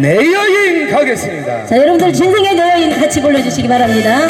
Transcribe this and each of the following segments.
내 여인 가겠습니다. 자, 여러분들 진생의 내 여인 같이 불러주시기 바랍니다.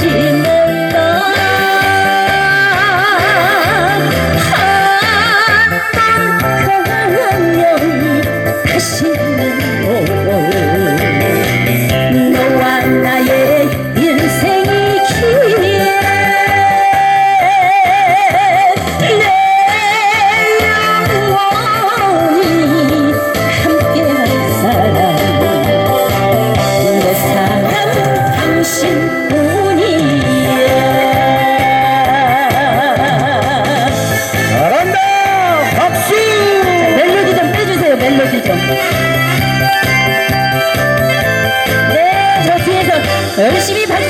to me. 열심히 발